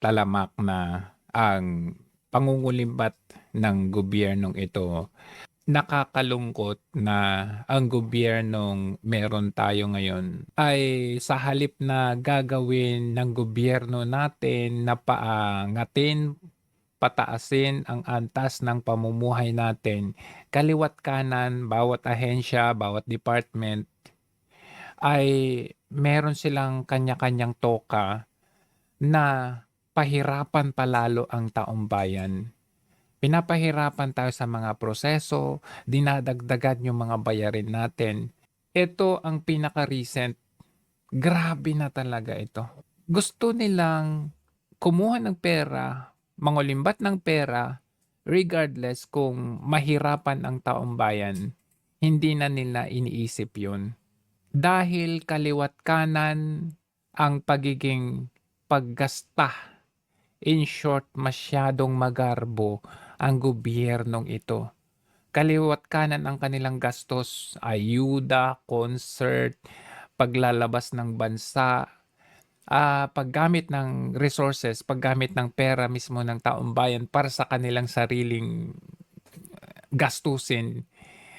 talamak na ang pangungulimbat ng gobyernong ito. Nakakalungkot na ang gobyernong meron tayo ngayon ay sa halip na gagawin ng gobyerno natin na paangatin, pataasin ang antas ng pamumuhay natin, kaliwat kanan, bawat ahensya, bawat department ay meron silang kanya-kanyang toka na pahirapan palalo ang taong bayan. Pinapahirapan tayo sa mga proseso, dinadagdagan yung mga bayarin natin. Ito ang pinaka-recent. Grabe na talaga ito. Gusto nilang kumuha ng pera, mangulimbat ng pera, regardless kung mahirapan ang taong bayan. Hindi na nila iniisip yun. Dahil kaliwat kanan ang pagiging paggasta. In short, masyadong magarbo ang gobyernong ito. Kaliwat kanan ang kanilang gastos, ayuda, concert, paglalabas ng bansa, ah, paggamit ng resources, paggamit ng pera mismo ng taong bayan para sa kanilang sariling uh, gastusin.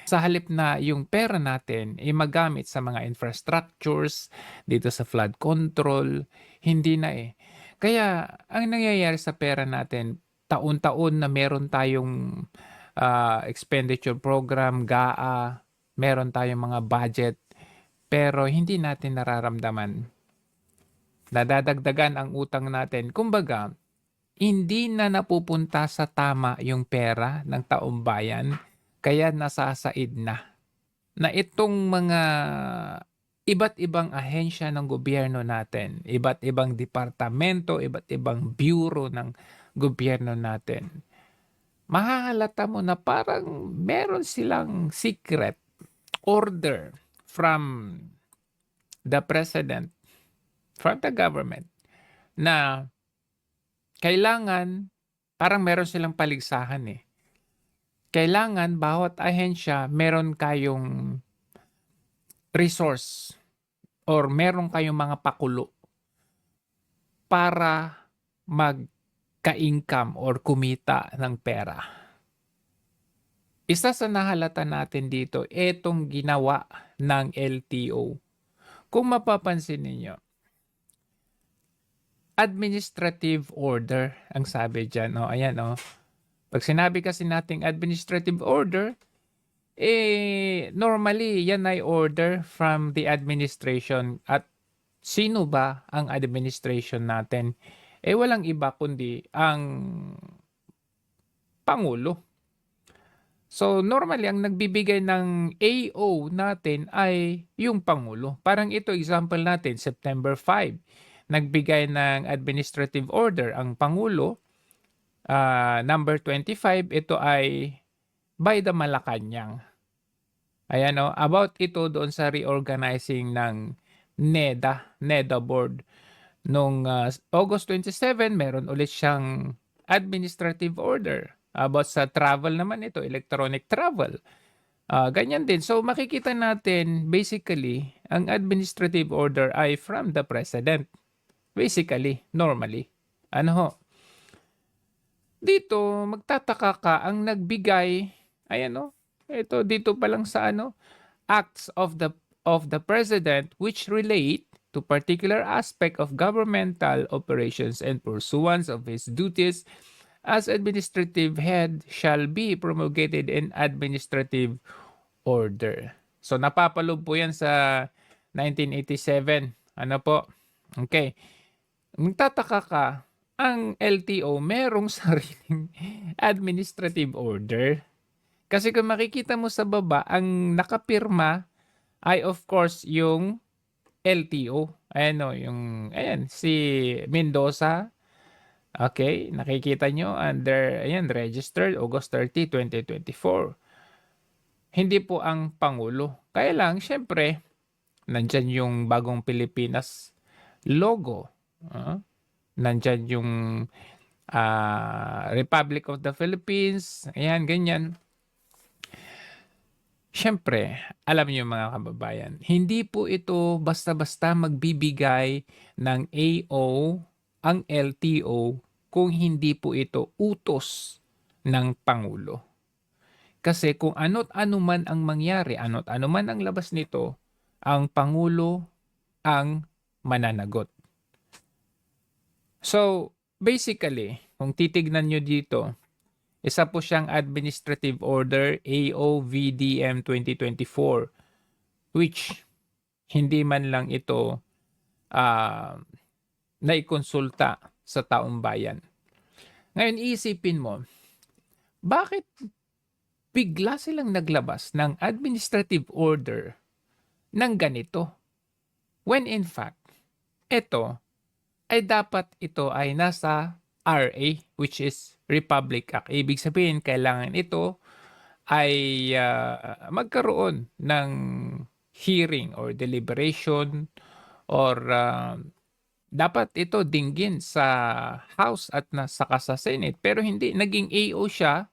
Sa halip na yung pera natin ay magamit sa mga infrastructures, dito sa flood control, hindi na eh. Kaya ang nangyayari sa pera natin, taon-taon na meron tayong ah, expenditure program, GAA, meron tayong mga budget, pero hindi natin nararamdaman. Nadadagdagan ang utang natin. Kumbaga, hindi na napupunta sa tama yung pera ng taong bayan, kaya nasasaid na. Na itong mga iba't ibang ahensya ng gobyerno natin, iba't ibang departamento, iba't ibang bureau ng gobyerno natin, mahahalata mo na parang meron silang secret order from the president, from the government, na kailangan, parang meron silang paligsahan eh. Kailangan bawat ahensya meron kayong resource or meron kayong mga pakulo para magka-income or kumita ng pera. Isa sa nahalata natin dito, etong ginawa ng LTO. Kung mapapansin ninyo, administrative order ang sabi dyan. O, ayan o. Pag sinabi kasi nating administrative order, eh, normally, yan ay order from the administration. At sino ba ang administration natin? Eh, walang iba kundi ang Pangulo. So, normally, ang nagbibigay ng AO natin ay yung Pangulo. Parang ito, example natin, September 5, nagbigay ng administrative order ang Pangulo. Ah, number 25, ito ay by the Malacanang. Ayan o, about ito doon sa reorganizing ng NEDA, NEDA board. Noong ah, August 27, meron ulit siyang administrative order. About sa travel naman ito, electronic travel. Ah, ganyan din. So makikita natin, basically, ang administrative order ay from the president. Basically, normally. Ano ho? Dito, magtataka ka ang nagbigay, ayan o, ito dito pa lang sa ano, acts of the of the president which relate to particular aspect of governmental operations and pursuance of his duties as administrative head shall be promulgated in administrative order. So napapalob po yan sa 1987. Ano po? Okay. Magtataka ka, ang LTO merong sariling administrative order. Kasi kung makikita mo sa baba, ang nakapirma ay of course yung LTO. Ayan o, yung, ayan, si Mendoza. Okay, nakikita nyo under, ayan, registered August 30, 2024. Hindi po ang Pangulo. Kaya lang, syempre, nandyan yung bagong Pilipinas logo. ah. nandyan yung ah, Republic of the Philippines. Ayan, ganyan. Siyempre, alam niyo mga kababayan, hindi po ito basta-basta magbibigay ng AO ang LTO kung hindi po ito utos ng Pangulo. Kasi kung ano't ano man ang mangyari, ano't ano man ang labas nito, ang Pangulo ang mananagot. So, basically, kung titignan nyo dito, isa po siyang Administrative Order AOVDM 2024 which hindi man lang ito ah, naikonsulta sa taong bayan. Ngayon, isipin mo, bakit bigla silang naglabas ng administrative order ng ganito? When in fact, ito ay dapat ito ay nasa RA which is Republic Act. Ibig sabihin, kailangan ito ay ah, magkaroon ng hearing or deliberation or ah, dapat ito dinggin sa House at na saka sa Senate. Pero hindi naging AO siya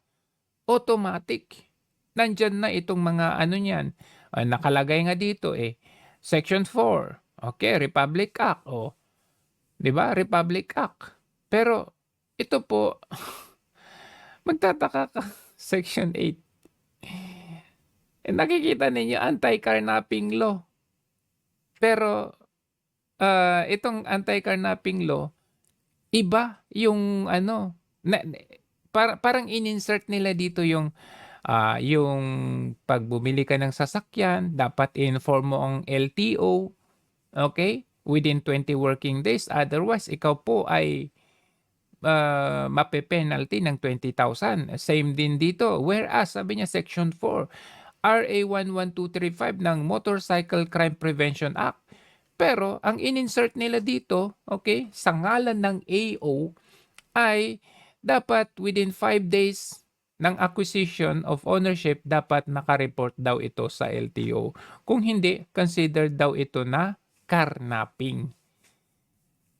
automatic. Nandyan na itong mga ano niyan. Ah, nakalagay nga dito eh section 4 okay Republic Act o 'di ba? Republic Act. Pero ito po magtataka ka section 8 eh, nakikita ninyo anti-carnapping law pero ah, itong anti-carnapping law, iba yung ano, na, para, parang in-insert nila dito yung ah, yung pag bumili ka ng sasakyan, dapat inform mo ang LTO, okay? Within 20 working days. Otherwise, ikaw po ay uh, mape-penalty ng 20,000. Same din dito. Whereas, sabi niya, Section 4, RA 11235 ng Motorcycle Crime Prevention Act. Pero ang in-insert nila dito, okay, sa ngalan ng AO ay dapat within 5 days ng acquisition of ownership dapat nakareport daw ito sa LTO. Kung hindi, considered daw ito na carnapping.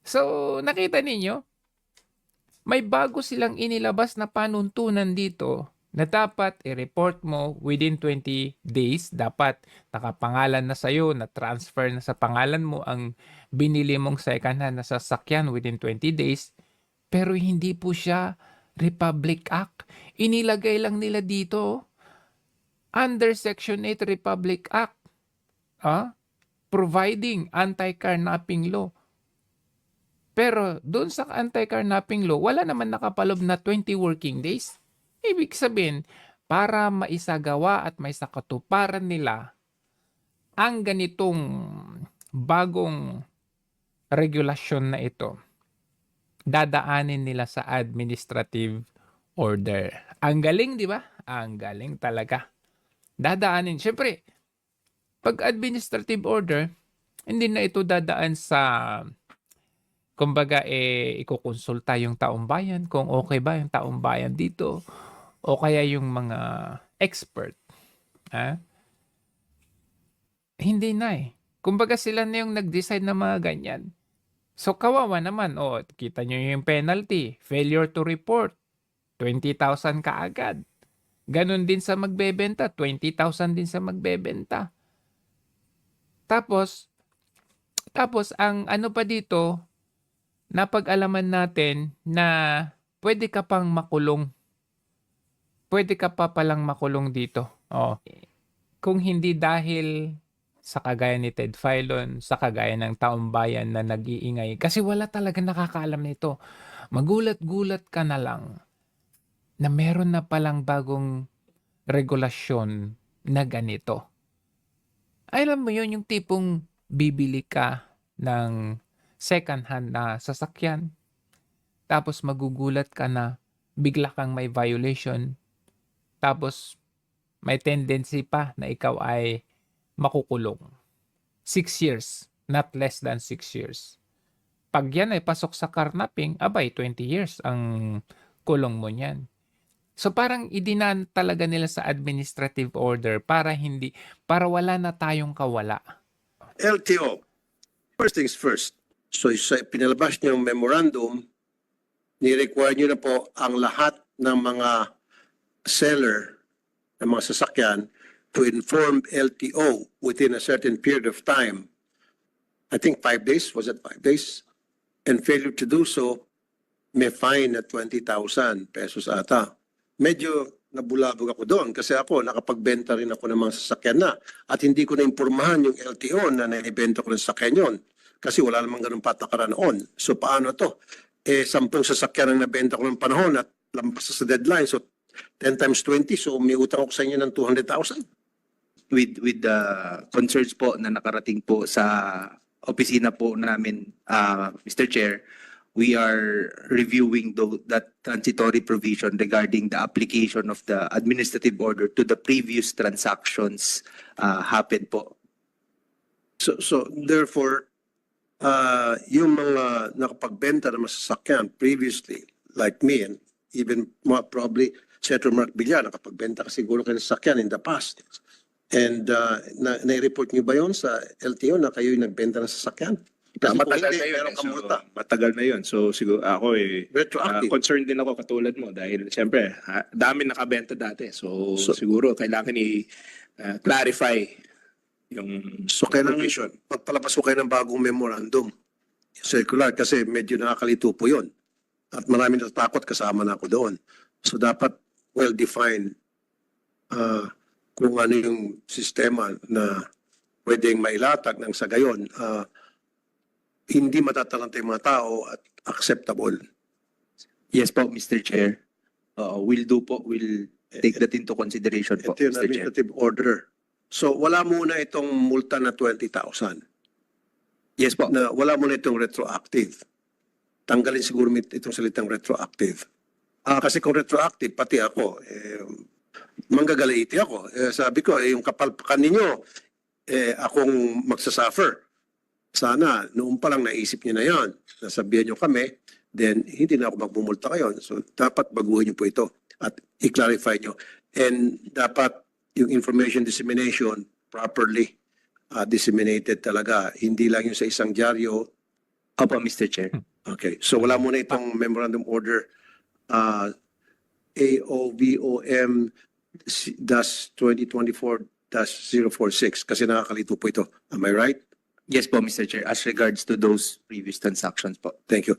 So, nakita ninyo, may bago silang inilabas na panuntunan dito na dapat i-report mo within 20 days. Dapat nakapangalan na sa'yo, na transfer na sa pangalan mo ang binili mong second hand na sasakyan within 20 days. Pero hindi po siya Republic Act. Inilagay lang nila dito under Section 8 Republic Act. Ah, providing anti-carnapping law. Pero doon sa anti-carnapping law, wala naman nakapalob na 20 working days. Ibig sabihin, para maisagawa at may sakatuparan nila ang ganitong bagong regulasyon na ito, dadaanin nila sa administrative order. Ang galing, di ba? Ang galing talaga. Dadaanin. Siyempre, pag administrative order, hindi na ito dadaan sa kumbaga eh ikukonsulta yung taong bayan kung okay ba yung taong bayan dito o kaya yung mga expert. Ha? Hindi na eh. Kumbaga sila na yung nag-decide ng mga ganyan. So kawawa naman. O, kita nyo yung penalty. Failure to report. 20,000 kaagad. Ganon din sa magbebenta. 20,000 din sa magbebenta. Tapos, tapos ang ano pa dito, napag-alaman natin na pwede ka pang makulong pwede ka pa palang makulong dito. Oh. Kung hindi dahil sa kagaya ni Ted Filon, sa kagaya ng taong bayan na nag-iingay. Kasi wala talaga nakakaalam nito. Magulat-gulat ka na lang na meron na palang bagong regulasyon na ganito. Alam mo yun, yung tipong bibili ka ng second hand na sasakyan, tapos magugulat ka na bigla kang may violation tapos, may tendency pa na ikaw ay makukulong. Six years, not less than six years. Pag yan ay pasok sa carnapping, abay, 20 years ang kulong mo niyan. So parang idinan talaga nila sa administrative order para hindi, para wala na tayong kawala. LTO, first things first. So sa pinalabas niyo yung memorandum, ni-require niyo na po ang lahat ng mga seller ng mga sasakyan to inform LTO within a certain period of time. I think five days, was it five days? and failure to do so, may fine na 20,000 pesos ata. Medyo nabulabog ako doon kasi ako nakapagbenta rin ako ng mga sasakyan na at hindi ko na-impormahan yung LTO na naibenta ko ng sasakyan yon kasi wala namang ganun patakaran noon. So paano to? Eh, sampung sasakyan ang nabenta ko ng panahon at lampas sa deadline. So 10 times 20, so may utang ako sa inyo ng 200,000. with with the concerns po na nakarating po sa opisina po namin uh, Mr. Chair we are reviewing tho- that transitory provision regarding the application of the administrative order to the previous transactions uh, happened po So, so therefore, uh, yung mga nakapagbenta ng masasakyan previously, like me, and even more probably Senator Mark Villar, nakapagbenta ka siguro kayo ng sasakyan in the past. And uh, na, na-report niyo ba yon sa LTO na kayo yung nagbenta ng sasakyan? Kasi kung matagal hindi, na yun. eh. So, matagal na yun. So siguro ako eh, ah, Retroactive. concerned din ako katulad mo dahil siyempre ah, dami nakabenta dati. So, So- siguro kailangan i-clarify yung So kailangan provision. magpalabas ko kayo ng bagong memorandum circular kasi medyo nakakalito po yun. At marami natatakot kasama na ako doon. So dapat well-defined uh, kung ano yung sistema na pwedeng mailatag ng sa gayon. Uh, hindi matatalanta yung mga tao at acceptable. yes po Mr. Chair uh, we'll do po we'll take that into consideration po Ito yung Mr. Chair administrative order. So wala muna itong multa na 20,000. yes po na wala mo na itong retroactive. Tanggalin siguro itong salitang retroactive. Ah, kasi kung retroactive, pati ako, eh, manggagalaiti ako. Eh, sabi ko, eh, yung kapalpakan ninyo, eh, akong magsasuffer. Sana, noon pa lang naisip niyo na yan. Nasabihan niyo kami, then hindi na ako magbumulta ngayon. So, dapat baguhin niyo po ito at i-clarify niyo. And dapat yung information dissemination properly uh, disseminated talaga. Hindi lang yung sa isang dyaryo. opo Mr. Chair Okay. So wala muna itong memorandum order uh, AOVOM dash 2024 dash 046 kasi nakakalito po ito. Am I right? yes po Mr. Chair as regards to those previous transactions po Thank you.